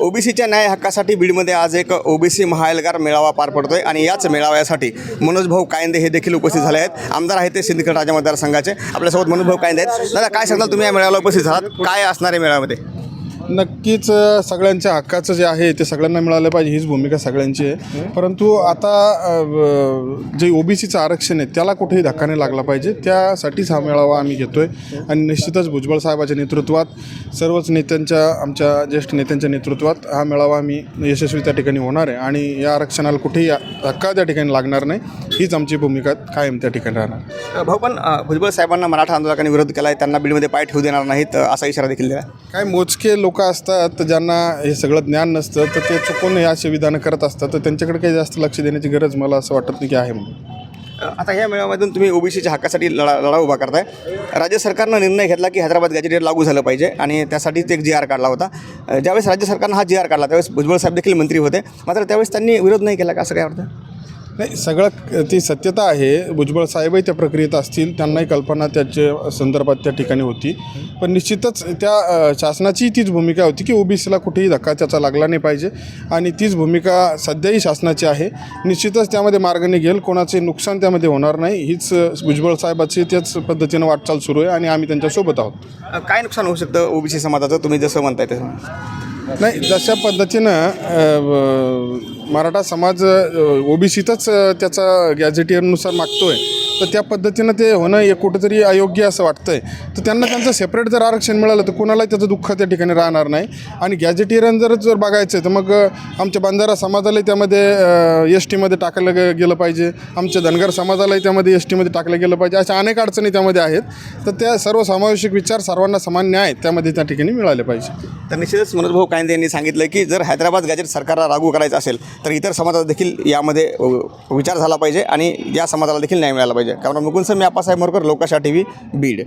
ओबीसीच्या न्याय हक्कासाठी बीडमध्ये आज एक ओबीसी महाएल्गार मेळावा पार पडतो आहे आणि याच मेळाव्यासाठी मनोज भाऊ कायंदे हे देखील उपस्थित झाले आहेत. आमदार आहेत ते सिंदखेड राजा मतदारसंघाचे. आपल्यासोबत मनोज भाऊ कायंदे आहेत. दादा काय सांगाल? तुम्ही या मेळाव्याला उपस्थित झालात. काय असणार आहे मेळाव्यामध्ये? नक्कीच अ, सगळ्यांच्या हक्काचं जे आहे ते सगळ्यांना मिळालं पाहिजे हीच भूमिका सगळ्यांची आहे. परंतु आता अ, जे ओबीसीचं आरक्षण आहे त्याला कुठेही धक्का नाही लागला पाहिजे. त्यासाठीच हा मेळावा आम्ही घेतोय. आणि निश्चितच भुजबळ साहेबाच्या नेतृत्वात सर्वच नेत्यांच्या आमच्या ज्येष्ठ नेत्यांच्या नेतृत्वात हा मेळावा आम्ही यशस्वी त्या ठिकाणी होणार आहे. आणि या आरक्षणाला कुठेही धक्का त्या ठिकाणी लागणार नाही. हीच आमची भूमिका कायम त्या ठिकाणी राहणार. भाऊ पण अ, भुजबळ साहेबांना मराठा आंदोलकांनी विरोध केला आहे त्यांना बीडमध्ये पाय ठेवू देणार नाहीत अ, असा इशारा देखील दिला काय मोजके लोक असतात ज्यांना हे सगळं ज्ञान नसतं तर ते चुकून हे असे विधानं करत असतात. तर त्यांच्याकडे काही जास्त लक्ष देण्याची गरज मला असं वाटत नाही की आहे म्हणून. आता ह्या मेळाव्यामधून तुम्ही ओबीसीच्या हक्कासाठी लढा लढा उभा करताय. राज्य सरकारनं निर्णय घेतला की हैदराबाद गॅजेटेड लागू झालं पाहिजे आणि त्यासाठीच एक जी आर काढला होता. ज्यावेळेस राज्य सरकारनं हा जी आर काढला त्यावेळेस भुजबळ साहेब देखील मंत्री होते. मात्र त्यावेळेस त्यांनी विरोध नाही केला का असं काय वाटतं? नाही सगळं ती सत्यता आहे. भुजबळ साहेबही त्या प्रक्रियेत असतील त्यांनाही कल्पना त्याच्या संदर्भात त्या ठिकाणी होती. पण निश्चितच त्या शासनाची तीच भूमिका होती की ओबीसीला कुठेही धक्का त्याचा लागला नाही पाहिजे. आणि तीच भूमिका सध्याही शासनाची आहे. निश्चितच त्यामध्ये मार्ग निघेल. कोणाचे नुकसान त्यामध्ये होणार नाही. हीच भुजबळ साहेबाची त्याच पद्धतीनं वाटचाल सुरू आहे आणि आम्ही त्यांच्यासोबत आहोत. काय नुकसान होऊ शकतं ओबीसी समाजाचं? तुम्ही जसं म्हणताय तसं. नाही जशा पद्धतीनं मराठा समाज ओबीसीतच त्याचा गॅझेटियरनुसार आहे तर त्या पद्धतीनं ते होणं हे कुठंतरी अयोग्य असं वाटतं आहे तर त्यांना त्यांचं सेपरेट जर आरक्षण मिळालं तर कोणालाही त्याचं दुःख त्या ठिकाणी राहणार नाही. आणि गॅजेटेरियन जर जर बघायचं आहे तर मग आमच्या बंजारा समाजालाही त्यामध्ये एस टीमध्ये टाकलं गे गेलं पाहिजे. आमच्या धनगर समाजालाही त्यामध्ये एस टीमध्ये टाकलं गेलं पाहिजे. अशा अनेक अडचणी त्यामध्ये आहेत. तर त्या सर्व समावेशक विचार सर्वांना समान न्याय त्यामध्ये त्या ठिकाणी मिळाले पाहिजे. तर निश्चितच मनोजभाऊ कायंदे यांनी सांगितलं की जर हैदराबाद गॅजेट सरकारला लागू करायचं असेल तर इतर समाजाला देखील यामध्ये विचार झाला पाहिजे आणि या समाजाला देखील न्याय मिळाला पाहिजे. कारण मुकुंद सर मी आपासाहेब मोरकर लोकाशा टी व्ही बीड.